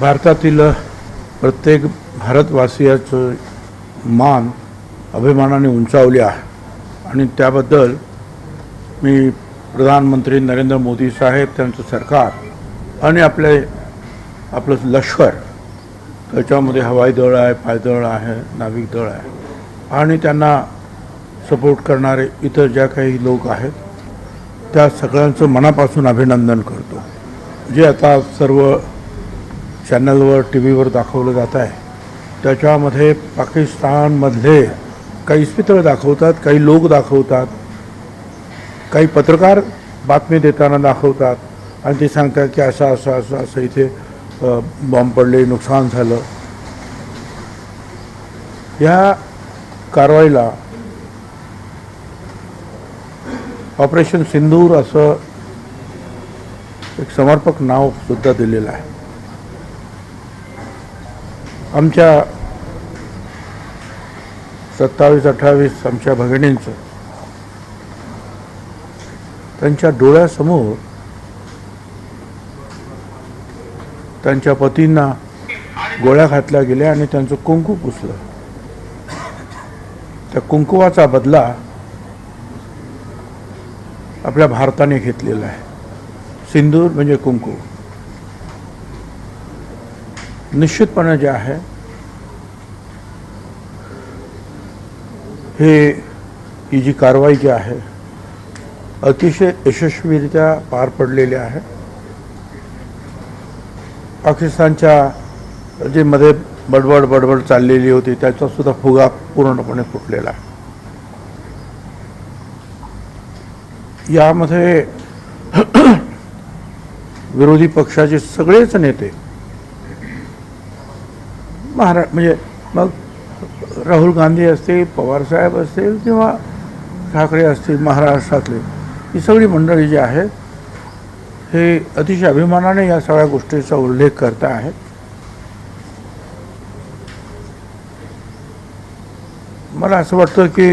भारतातील प्रत्येक भारतवासियाचं मान अभिमानाने उंचावली आहे. आणि त्याबद्दल मी प्रधानमंत्री नरेंद्र मोदी साहेब त्यांचं सरकार आणि आपले आपलं लष्कर त्याच्यामध्ये हवाई दळ आहे पायदळ आहे नाविक दळ आहे. आणि त्यांना सपोर्ट करणारे इतर ज्या काही लोक आहेत त्या सगळ्यांचं मनापासून अभिनंदन करतो. जे आता सर्व चॅनलवर टी व्हीवर दाखवलं जात आहे. त्याच्यामध्ये पाकिस्तानमधले काही इस्पितळं दाखवतात काही लोक दाखवतात काही पत्रकार बातमी देताना दाखवतात आणि ते सांगतात की असं असं असं असं इथे बॉम्ब पडले नुकसान झालं. या कारवाईला ऑपरेशन सिंदूर असं एक समर्पक नाव सुद्धा दिलेलं आहे. आमच्या सत्तावीस अठ्ठावीस आमच्या भगिनींचं त्यांच्या डोळ्यासमोर त्यांच्या पतींना गोळ्या घातल्या गेल्या आणि त्यांचं कुंकू पुसलं. त्या कुंकुवाचा बदला आपल्या भारताने घेतलेला आहे. सिंदूर म्हणजे कुंकू. निश्चितपणे जे आहे हे ही जी कारवाई जी आहे अतिशय यशस्वीरित्या पार पडलेली आहे. पाकिस्तानच्या जे मध्ये बडबड बडबड चाललेली होती त्याचा सुद्धा फुगा पूर्णपणे फुटलेला आहे. यामध्ये विरोधी पक्षाचे सगळेच नेते महारा म्हणजे मग राहुल गांधी असतील पवारसाहेब असतील किंवा ठाकरे असतील महाराष्ट्रातले ही सगळी मंडळी जी आहेत हे अतिशय अभिमानाने या सगळ्या गोष्टीचा उल्लेख करत आहेत. मला असं वाटतं की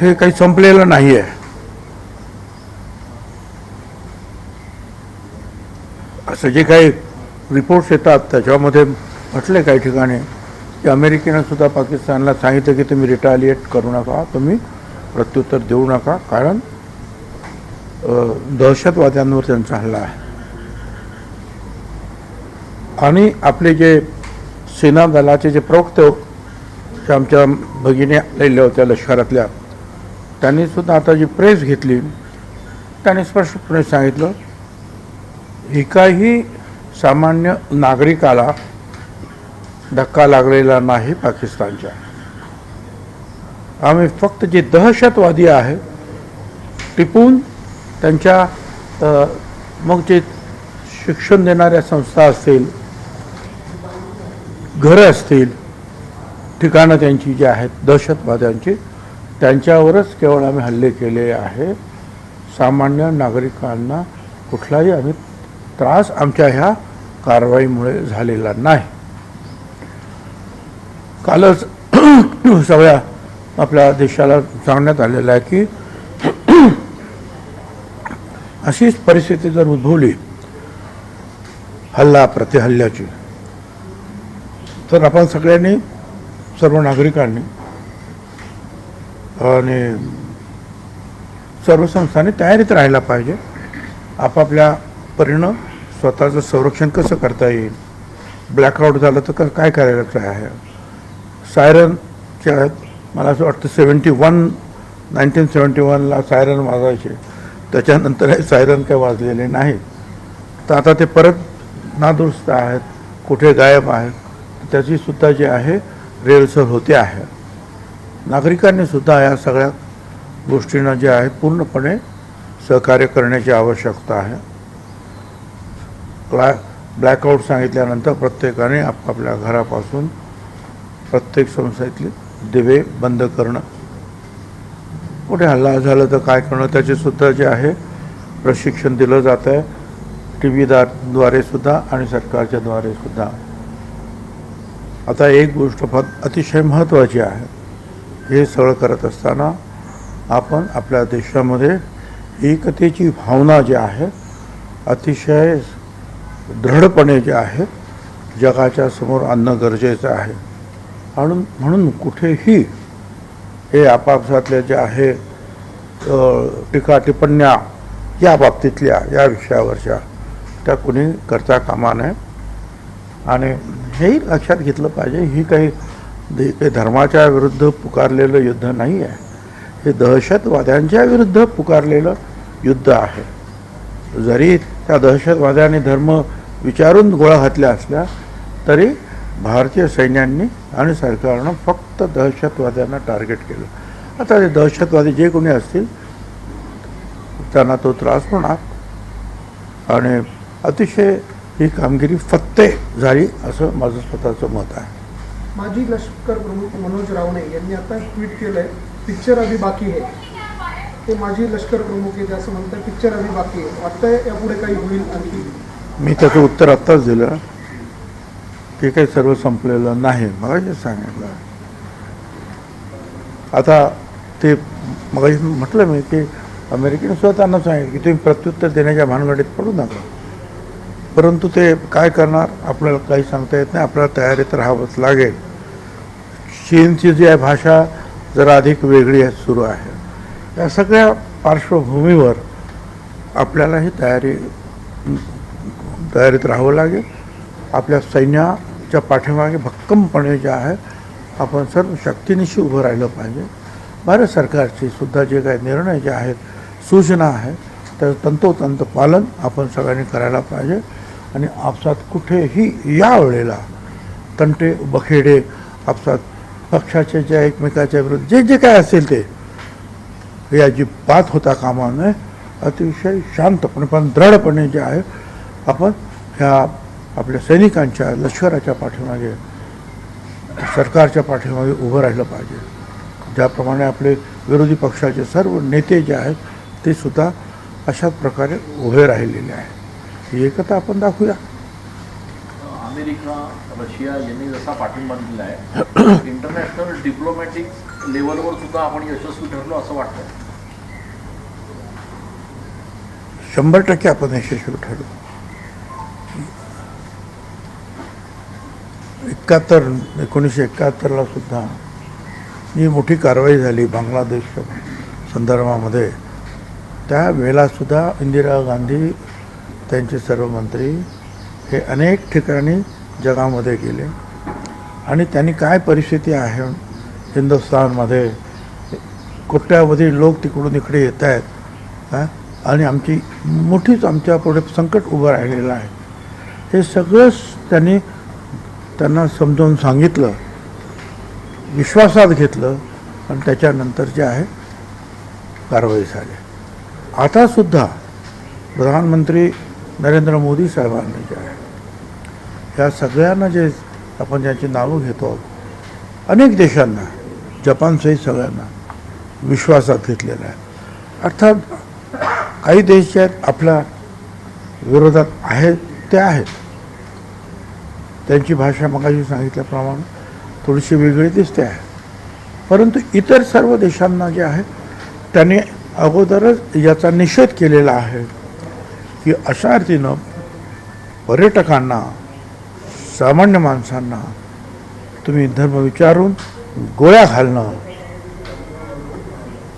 हे काही संपलेलं नाही आहे असं जे काही रिपोर्ट्स येतात त्याच्यामध्ये म्हटले काही ठिकाणी की अमेरिकेनं सुद्धा पाकिस्तानला सांगितलं की तुम्ही रिटालिएट करू नका तुम्ही प्रत्युत्तर देऊ नका कारण दहशतवाद्यांवर त्यांचा हल्ला आहे. आणि आपले जे सेना दलाचे जे प्रवक्ते जे आमच्या भगिनी आलेल्या होत्या लष्करातल्या त्यांनी सुद्धा आता जी प्रेस घेतली त्यांनी स्पष्टपणे सांगितलं ही काही सामान्य नागरिकाला धक्का लागलेला नाही पाकिस्तानच्या. आम्ही फक्त जे दहशतवादी आहे टिपून त्यांच्या मग जे शिक्षण देणाऱ्या संस्था असतील घरं असतील ठिकाणं त्यांची जी आहेत दहशतवाद्यांची त्यांच्यावरच केवळ आम्ही हल्ले केले आहे. सामान्य नागरिकांना कुठलाही आम्ही त्रास आमच्या ह्या कारवाईमुळे झालेला नाही. कालच सगळ्या आपल्या देशाला सांगण्यात आलेलं आहे की अशीच परिस्थिती जर उद्भवली हल्ला प्रतिहल्ल्याची तर आपण सगळ्यांनी सर्व नागरिकांनी आणि सर्व संस्थांनी तयारीत राहायला पाहिजे. आपापल्या परिणाम स्वतःचं संरक्षण कसं करता येईल? ब्लॅकआउट झालं तर काय करायचं आहे? सायरनच्या आहेत मला असं वाटतं सेवन्टी वन नाईन्टीन सेवन्टी वनला सायरन वाजायचे. त्याच्यानंतर हे सायरन काही वाजलेले नाही. तर आता ते परत नादुरुस्त आहेत कुठे गायब आहेत त्याची सुद्धा जी आहे रेलसर होते आहे. नागरिकांनी सुद्धा या सगळ्या गोष्टींना जे आहे पूर्णपणे सहकार्य करण्याची आवश्यकता आहे. क्ला ब्लॅकआउट सांगितल्यानंतर प्रत्येकाने आपापल्या घरापासून प्रत्येक संस्थेतले दिवे बंद करणं. कुठे हल्ला झालं तर काय करणं त्याचे सुद्धा जे आहे प्रशिक्षण दिलं जात आहे. टी व्हीद्वारे सुद्धा आणि सरकारच्या द्वारे सुद्धा. आता एक गोष्ट फार अतिशय महत्त्वाची आहे. हे सगळं करत असताना आपण आपल्या देशामध्ये एकतेची भावना जी आहे अतिशय दृढपणे जे आहे जगाच्या समोर आणणं गरजेचं आहे. म्हणून म्हणून कुठेही हे आपापसातले जे आहे टीका टिप्पण्या या बाबतीतल्या या विषयावरच्या त्या कुणी करता कामा नये. आणि हेही लक्षात घेतलं पाहिजे ही काही दे- काही धर्माच्या विरुद्ध पुकारलेलं युद्ध नाही आहे हे दहशतवाद्यांच्या विरुद्ध पुकारलेलं युद्ध आहे. जरी त्या दहशतवाद्यांनी धर्म विचारून गोळा घातल्या असल्या तरी भारतीय सैन्यांनी आणि सरकारनं फक्त दहशतवाद्यांना टार्गेट केलं. आता ते दहशतवादी जे कोणी असतील त्यांना तो त्रास होणार. आणि अतिशय ही कामगिरी फत्ते झाली असं माझं स्वतःचं मत आहे. माजी लष्कर प्रमुख मनोज रावणे यांनी आता ट्विट केलंय पिक्चर अभी बाकी आहे. ते माजी लष्कर प्रमुख आहेत असं म्हणतात पिक्चर अभी बाकी आहे. वाटतंय यापुढे काही होईल आणखी? मी त्याचं उत्तर आत्ताच दिलं. ते काही सर्व संपलेलं नाही मगाशी सांगितलं. आता ते मगाशी म्हटलं मी की अमेरिकेने स्वतःना सांगितलं की तुम्ही प्रत्युत्तर देण्याच्या भानगडीत पडू नका. परंतु ते काय करणार? आपल्याला काही सांगता येत नाही. आपल्याला तयारी तर राहावंच लागेल. चीनची जी आहे भाषा जरा अधिक वेगळी आहे सुरू आहे. या सगळ्या पार्श्वभूमीवर आपल्याला ही तयारी तयारीत राहावं लागेल. आपल्या सैन्याच्या पाठीमागे भक्कमपणे जे आहे आपण सर्व शक्तीनिशी उभं राहिलं पाहिजे. भारत सरकारचे सुद्धा जे काही निर्णय जे आहेत सूचना आहेत त्याचं तंतोतंत पालन आपण सगळ्यांनी करायला पाहिजे. आणि आपसात कुठेही या वेळेला तंटे बखेडे आपसात पक्षाचे जे एकमेकाच्या विरुद्ध जे जे काय असेल ते हे अजिबात होता कामा नये अतिशय शांतपणे पण दृढपणे जे आहे आपण ह्या आपल्या सैनिकांच्या लष्कराच्या पाठीमागे सरकारच्या पाठीमागे उभं राहिलं पाहिजे. ज्याप्रमाणे आपले विरोधी पक्षाचे सर्व नेते जे आहेत ते सुद्धा अशाच प्रकारे उभे राहिलेले आहेत. ही एकता आपण दाखवूया. अमेरिका रशिया यांनी जसा पाठिंबा दिला आहे इंटरनॅशनल डिप्लोमॅटिक लेवलवर सुद्धा आपण यशस्वी ठरलो असं वाटतं शंभर टक्के आपण यशस्वी ठरलो. एकाहत्तर एकोणीसशे एकाहत्तरला सुद्धा जी मोठी कारवाई झाली बांगलादेशच्या संदर्भामध्ये. त्यावेळेलासुद्धा इंदिरा गांधी त्यांचे सर्व मंत्री हे अनेक ठिकाणी जगामध्ये गेले. आणि त्यांनी काय परिस्थिती आहे हिंदुस्थानमध्ये? कोट्यावधी लोक तिकडून इकडे येत आहेत आणि आमची मोठीच आमच्या पुढे संकट उभं राहिलेलं आहे. हे सगळंच त्यांनी त्यांना समजावून सांगितलं विश्वासात घेतलं आणि त्याच्यानंतर जे आहे कारवाई झाली. आतासुद्धा प्रधानमंत्री नरेंद्र मोदी साहेबांनी जे आहे ह्या सगळ्यांना जे आपण ज्यांची नावं घेतो अनेक देशांना जपानसहित सगळ्यांना विश्वासात घेतलेला आहे. अर्थात काही देश जे आहेत आपल्या विरोधात आहेत ते आहेत. त्यांची भाषा मगाशी सांगितल्याप्रमाणे थोडीशी वेगळी दिसते आहे. परंतु इतर सर्व देशांना जे आहे त्यांनी अगोदरच याचा निषेध केलेला आहे की अशा अर्थीनं पर्यटकांना सामान्य माणसांना तुम्ही धर्म विचारून गोळ्या घालणं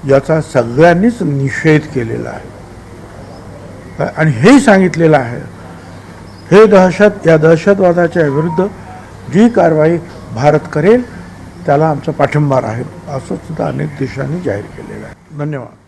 याचा सगळ्यांनीच निषेध केलेला आहे. आणि हेही सांगितलेलं आहे हे दहशत या दहशतवादाच्या विरुद्ध जी कारवाई भारत करेल त्याला आमचा पाठिंबा राहील असं सुद्धा अनेक देशांनी जाहीर केलेलं आहे. धन्यवाद.